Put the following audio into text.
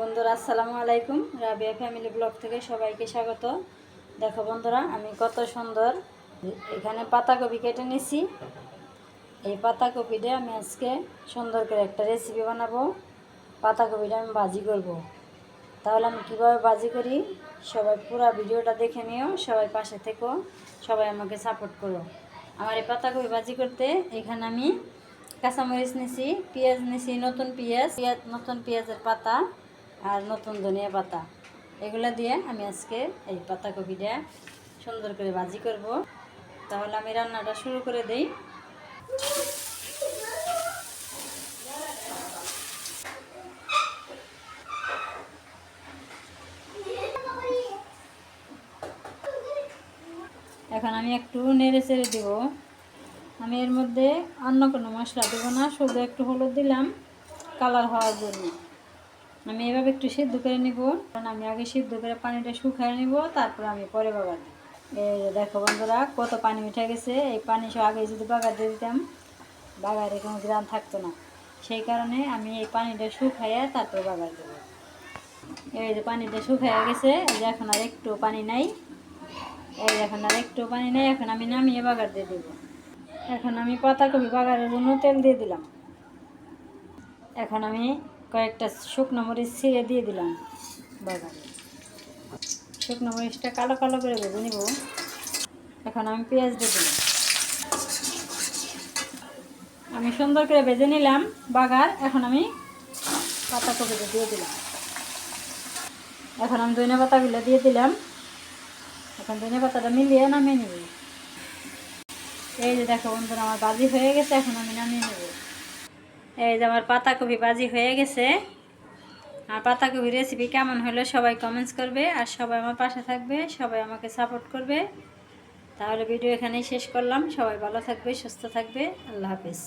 বন্ধুরা, আসসালামু আলাইকুম। রাবিয়া ফ্যামিলি ব্লগ থেকে সবাইকে স্বাগত। দেখো বন্ধুরা, আমি কত সুন্দর এখানে পাতাকপি কেটে নিছি। এই পাতাকপিটা আমি আজকে সুন্দর করে একটা রেসিপি বানাবো। পাতাকপিটা আমি ভাজি করব। তাহলে আমি কীভাবে ভাজি করি? সবাই পুরো ভিডিওটা দেখে নিও, সবাই পাশে থেকো, সবাই আমাকে সাপোর্ট করো। আমার এই পাতাকপি ভাজি করতে এখানে আমি কাঁচামরিচ নিছি, পেঁয়াজ নিছি, নতুন পেঁয়াজ পেঁয়াজ, নতুন পেঁয়াজের পাতা। আর নতুন ধনিয়া পাতা। এগুলো দিয়ে আমি আজকে এই পাতাকপিটা সুন্দর করে ভাজি করব। তাহলে আমি রান্নাটা শুরু করে দেই। এখন আমি একটু নেড়ে চেড়ে দেব। আমি এর মধ্যে অন্য কোনো মশলা দেবো না, শুধু একটু হলুদ দিলাম, কালার হওয়ার জন্য। আমি এভাবে একটু সিদ্ধ করে নিব। কারণ আমি আগে সিদ্ধ করে পানিটা শুকায় নিব, তারপর আমি পরে বাগার দিই এই দেখো বন্ধুরা, কত পানি উঠে গেছে। এই পানি সব আগে যদি বাগার দিয়ে দিতাম, বাগারে কোনো গ্রাম থাকতো না। সেই কারণে আমি এই পানিটা শুকাইয়া তারপর বাগার দেবো। এই যে পানিটা শুকাইয়া গেছে, এই যে এখন আর একটু পানি নাই। এই এখন আর একটু পানি নেই, এখন আমি নামিয়ে বাগার দিয়ে দেবো। এখন আমি পাতাকপি বাগারের জন্য তেল দিয়ে দিলাম। এখন আমি কয়েকটা শুকনো মরিচ ছিঁড়ে দিয়ে দিলাম। বাগারে শুকনো মরিচটা কালো কালো করে ভেজে নিব। এখন আমি পেঁয়াজ দিয়ে দিলাম। আমি সুন্দর করে ভেজে নিলাম বাগার। এখন আমি পাতা পাতাকপিটা দিয়ে দিলাম। এখন আমি ধনে পাতাগুলো দিয়ে দিলাম। এখন ধনে পাতাটা মিলিয়ে নামিয়ে নেব। এই যে দেখো বন্ধুরা, আমার বাজি হয়ে গেছে, এখন আমি নামিয়ে নেব। এই যে আমার পাতাকপি বাজি হয়ে গেছে। আর পাতাকপির রেসিপি কেমন হলো সবাই কমেন্টস করবে। আর সবাই আমার পাশে থাকবে, সবাই আমাকে সাপোর্ট করবে। তাহলে ভিডিও এখানেই শেষ করলাম। সবাই ভালো থাকবে, সুস্থ থাকবে। আল্লাহ হাফিজ।